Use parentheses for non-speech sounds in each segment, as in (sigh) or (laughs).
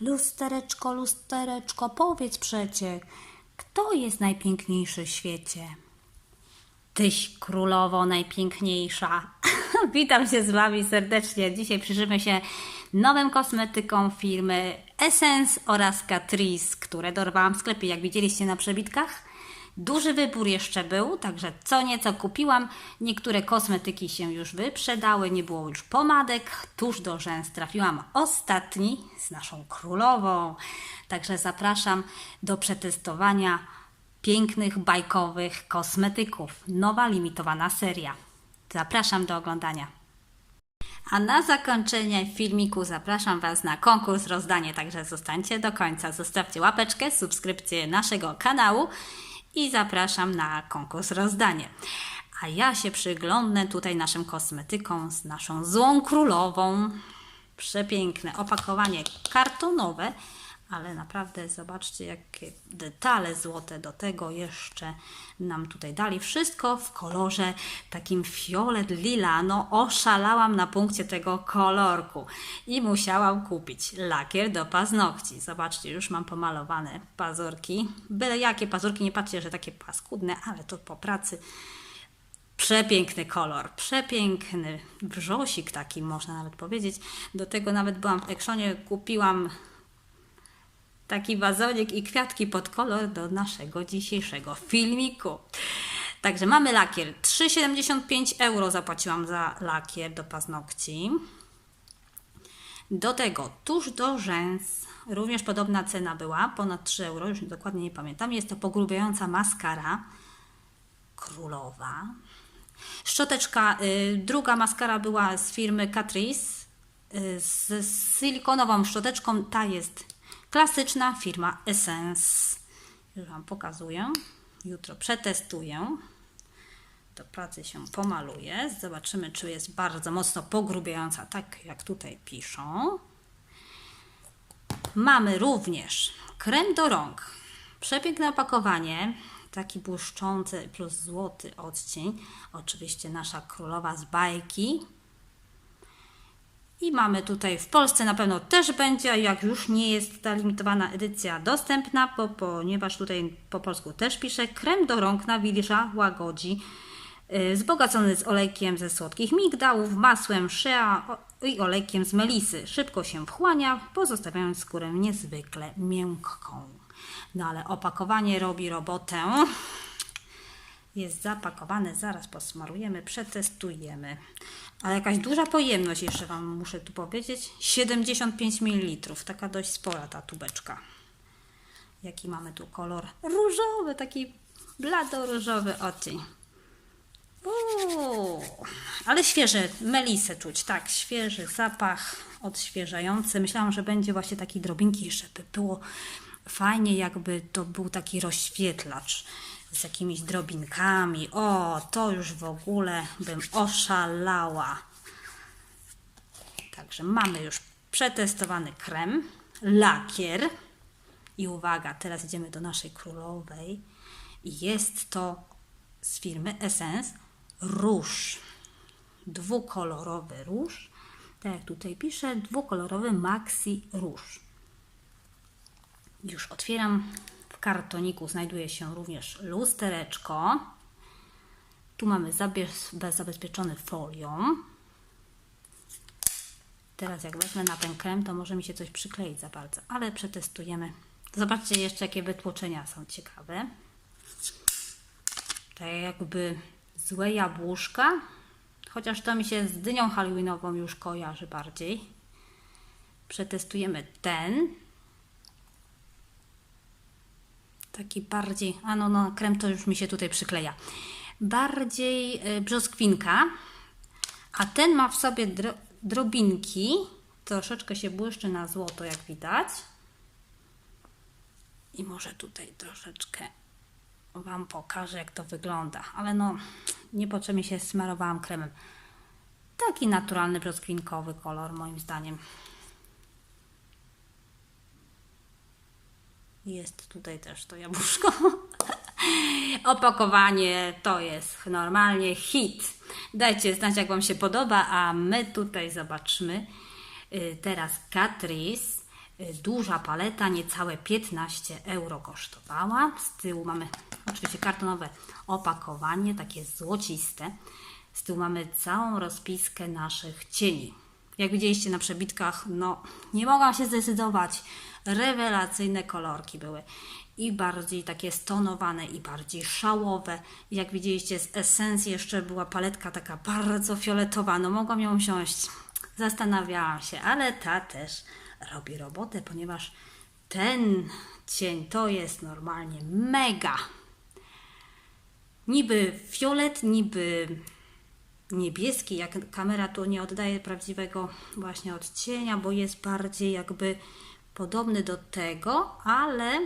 Lustereczko, lustereczko, powiedz przecie, kto jest najpiękniejszy w świecie? Tyś królowo najpiękniejsza. (laughs) Witam się z Wami serdecznie. Dzisiaj przyjrzymy się nowym kosmetykom firmy Essence oraz Catrice, które dorwałam w sklepie, jak widzieliście na przebitkach. Duży wybór jeszcze był, także co nieco kupiłam. Niektóre kosmetyki się już wyprzedały, nie było już pomadek. Tuż do rzęs trafiłam ostatni z naszą królową. Także zapraszam do przetestowania pięknych, bajkowych kosmetyków. Nowa limitowana seria. Zapraszam do oglądania. A na zakończenie filmiku zapraszam Was na konkurs rozdanie, także zostańcie do końca. Zostawcie łapeczkę, subskrypcję naszego kanału i zapraszam na konkurs rozdanie. A ja się przyglądnę tutaj naszym kosmetykom z naszą złą królową. Przepiękne opakowanie kartonowe, ale naprawdę zobaczcie, jakie detale złote do tego jeszcze nam tutaj dali. Wszystko w kolorze takim fiolet lila. No oszalałam na punkcie tego kolorku i musiałam kupić lakier do paznokci. Zobaczcie, już mam pomalowane pazurki. Byle jakie pazurki, nie patrzcie, że takie paskudne, ale to po pracy Przepiękny kolor, przepiękny wrzosik taki można nawet powiedzieć. Do tego nawet byłam w Ekszonie, kupiłam taki wazonik i kwiatki pod kolor do naszego dzisiejszego filmiku. Także mamy lakier. 3,75 euro zapłaciłam za lakier do paznokci. Do tego tuż do rzęs również podobna cena była, ponad 3 euro, już dokładnie nie pamiętam. Jest to pogrubiająca maskara królowa. Szczoteczka, y, druga maskara była z firmy Catrice y, z silikonową szczoteczką. Ta jest klasyczna firma Essence. Już Wam pokazuję. Jutro przetestuję. Do pracy się pomaluje. Zobaczymy, czy jest bardzo mocno pogrubiająca, tak jak tutaj piszą. Mamy również krem do rąk. Przepiękne opakowanie. Taki błyszczący plus złoty odcień. Oczywiście nasza królowa z bajki. I mamy tutaj w Polsce na pewno też będzie, jak już nie jest ta limitowana edycja dostępna, bo, ponieważ tutaj po polsku też pisze, krem do rąk nawilża, łagodzi, yy, wzbogacony z olejkiem ze słodkich migdałów, masłem shea i olejkiem z melisy. Szybko się wchłania, pozostawiając skórę niezwykle miękką. No ale opakowanie robi robotę. Jest zapakowane, zaraz posmarujemy, przetestujemy. Ale jakaś duża pojemność, jeszcze Wam muszę tu powiedzieć. 75 ml, taka dość spora ta tubeczka. Jaki mamy tu kolor? Różowy, taki blado-różowy odcień. Uuu, ale świeże, melisę czuć, tak, świeży zapach, odświeżający. Myślałam, że będzie właśnie taki drobinki, żeby było fajnie, jakby to był taki rozświetlacz z jakimiś drobinkami. O, to już w ogóle bym oszalała. Także mamy już przetestowany krem, lakier. I uwaga, teraz idziemy do naszej królowej. Jest to z firmy Essence róż. Dwukolorowy róż. Tak jak tutaj pisze, dwukolorowy maxi róż. Już otwieram. Kartoniku znajduje się również lustereczko. Tu mamy zabez- zabezpieczony folią. Teraz jak wezmę na ten krem, to może mi się coś przykleić za bardzo, ale przetestujemy. Zobaczcie jeszcze, jakie wytłoczenia są ciekawe. Tak jakby złe jabłuszka, chociaż to mi się z dynią halloweenową już kojarzy bardziej. Przetestujemy ten. Taki bardziej, a no, no, krem to już mi się tutaj przykleja. Bardziej y, brzoskwinka, a ten ma w sobie dro, drobinki. Troszeczkę się błyszczy na złoto, jak widać. I może tutaj troszeczkę Wam pokażę, jak to wygląda. Ale no, niepotrzebnie się smarowałam kremem. Taki naturalny brzoskwinkowy kolor, moim zdaniem. Jest tutaj też to jabłuszko. (laughs) Opakowanie to jest normalnie hit. Dajcie znać, jak Wam się podoba, a my tutaj zobaczmy y, teraz Catrice Y, Duża paleta, niecałe 15 euro kosztowała. Z tyłu mamy oczywiście kartonowe opakowanie, takie złociste. Z tyłu mamy całą rozpiskę naszych cieni. Jak widzieliście na przebitkach, no nie mogłam się zdecydować. Rewelacyjne kolorki były. I bardziej takie stonowane, i bardziej szałowe. Jak widzieliście z esencji jeszcze była paletka taka bardzo fioletowa. No mogłam ją wziąć. Zastanawiałam się, ale ta też robi robotę, ponieważ ten cień to jest normalnie mega. Niby fiolet, niby niebieski, jak kamera tu nie oddaje prawdziwego właśnie odcienia, bo jest bardziej jakby podobny do tego, ale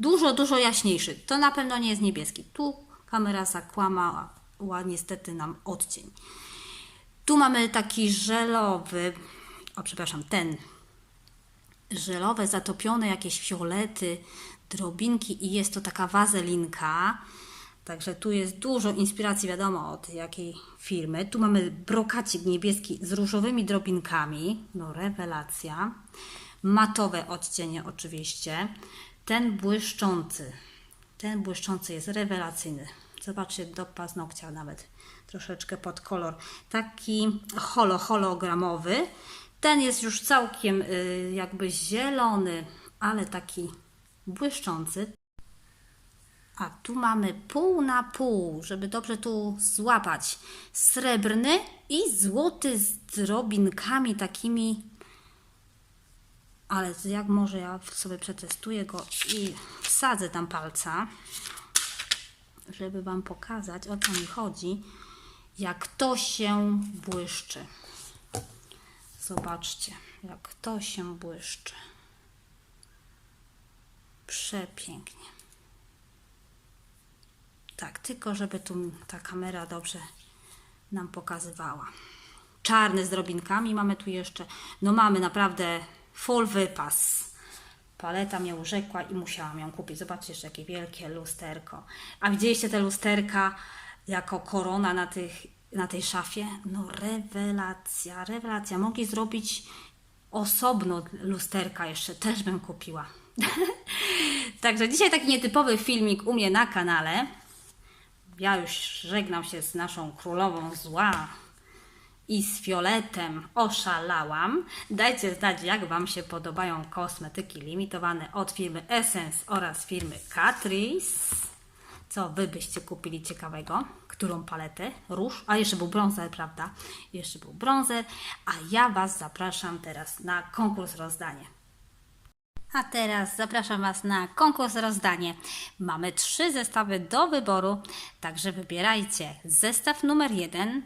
dużo, dużo jaśniejszy. To na pewno nie jest niebieski. Tu kamera zakłamała niestety nam odcień. Tu mamy taki żelowy, o przepraszam, ten żelowe, zatopione jakieś fiolety, drobinki i jest to taka wazelinka. Także tu jest dużo inspiracji, wiadomo od jakiej firmy. Tu mamy brokacik niebieski z różowymi drobinkami. No rewelacja. Matowe odcienie oczywiście. Ten błyszczący. Ten błyszczący jest rewelacyjny. Zobaczcie, do paznokcia nawet troszeczkę pod kolor. Taki holo, hologramowy. Ten jest już całkiem y, jakby zielony, ale taki błyszczący. A tu mamy pół na pół, żeby dobrze tu złapać. Srebrny i złoty z drobinkami takimi. Ale jak może ja sobie przetestuję go i wsadzę tam palca, żeby Wam pokazać o co mi chodzi, jak to się błyszczy. Zobaczcie, jak to się błyszczy. Przepięknie. Tak, tylko żeby tu ta kamera dobrze nam pokazywała. Czarny z drobinkami mamy tu jeszcze. No mamy naprawdę full wypas. Paleta mnie urzekła i musiałam ją kupić. Zobaczcie jeszcze jakie wielkie lusterko. A widzieliście te lusterka jako korona na, tych, na tej szafie? No rewelacja, rewelacja. Mogli zrobić osobno lusterka jeszcze. Też bym kupiła. (laughs) Także dzisiaj taki nietypowy filmik u mnie na kanale. Ja już żegnam się z naszą królową zła i z fioletem oszalałam. Dajcie znać, jak Wam się podobają kosmetyki limitowane od firmy Essence oraz firmy Catrice. Co Wy byście kupili ciekawego? Którą paletę? Róż? A jeszcze był brązer, prawda? Jeszcze był brązer. A ja Was zapraszam teraz na konkurs rozdanie. A teraz zapraszam Was na konkurs rozdanie. Mamy trzy zestawy do wyboru, także wybierajcie zestaw numer jeden.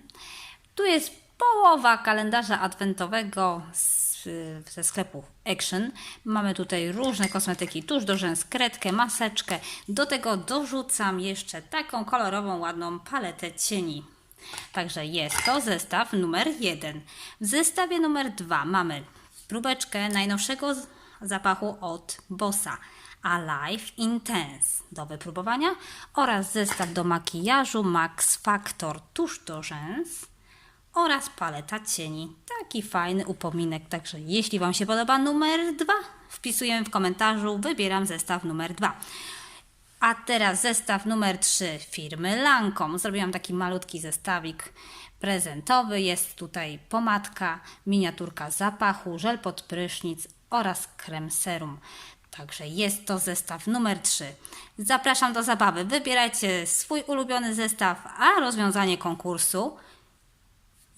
Tu jest połowa kalendarza adwentowego z, ze sklepu Action. Mamy tutaj różne kosmetyki, tuż do rzęs, kredkę, maseczkę. Do tego dorzucam jeszcze taką kolorową, ładną paletę cieni. Także jest to zestaw numer jeden. W zestawie numer dwa mamy próbeczkę najnowszego zapachu od Bossa Alive Intense do wypróbowania oraz zestaw do makijażu Max Factor tuż do rzęs oraz paleta cieni. Taki fajny upominek. Także jeśli Wam się podoba numer dwa, wpisujemy w komentarzu, wybieram zestaw numer dwa. A teraz zestaw numer 3 firmy Lancome. Zrobiłam taki malutki zestawik prezentowy. Jest tutaj pomadka, miniaturka zapachu, żel pod prysznic oraz krem serum. Także jest to zestaw numer 3. Zapraszam do zabawy. Wybierajcie swój ulubiony zestaw, a rozwiązanie konkursu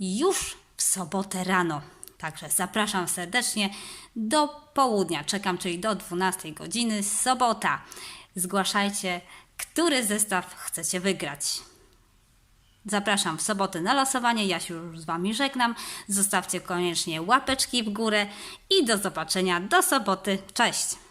już w sobotę rano. Także zapraszam serdecznie do południa. Czekam, czyli do 12 godziny, sobota. Zgłaszajcie, który zestaw chcecie wygrać. Zapraszam w sobotę na losowanie. Ja się już z Wami żegnam. Zostawcie koniecznie łapeczki w górę i do zobaczenia do soboty. Cześć!